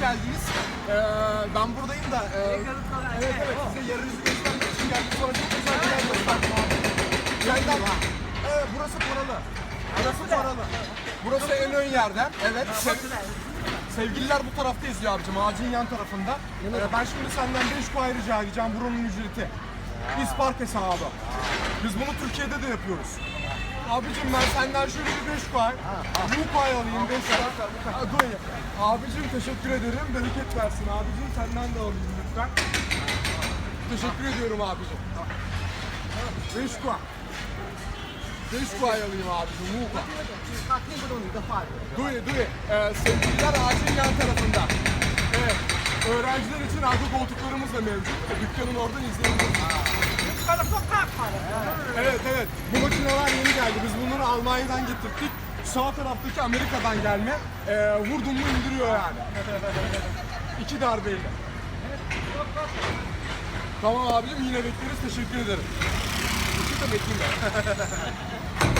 geldiniz. Ee, ben buradayım da. e, evet evet size yerinizi göstermek için geldik. Sonra çok güzel bir yer gösterdim abi. Senden, evet burası paralı. Burası paralı. Burası en ön yerden. Evet. sev- Sevgililer bu tarafta izliyor abicim. Ağacın yan tarafında. Ee, ben şimdi senden 5 kuay rica edeceğim. Buranın ücreti. Biz fark hesabı. Biz bunu Türkiye'de de yapıyoruz. Abicim ben senden şöyle bir beş koy. Bu pay alayım beş koy. Abicim teşekkür ederim. Bereket versin abicim. Senden de alayım lütfen. Teşekkür ediyorum abicim. Beş koy. Beş koy alayım abicim. Muğla. Duyun duyun. Ee, sevgililer ağacın yan tarafında. Öğrenciler için arka koltuklarımız da mevcut. Dükkanın oradan izleyebilirsiniz. Evet evet. Bu makineler yeni geldi. Biz bunları Almanya'dan getirdik. Sağ taraftaki Amerika'dan gelme. Ee, vurdum mu indiriyor yani. İki darbeyle. Tamam abicim yine bekleriz. Teşekkür ederim. İki de bekleyeyim ben.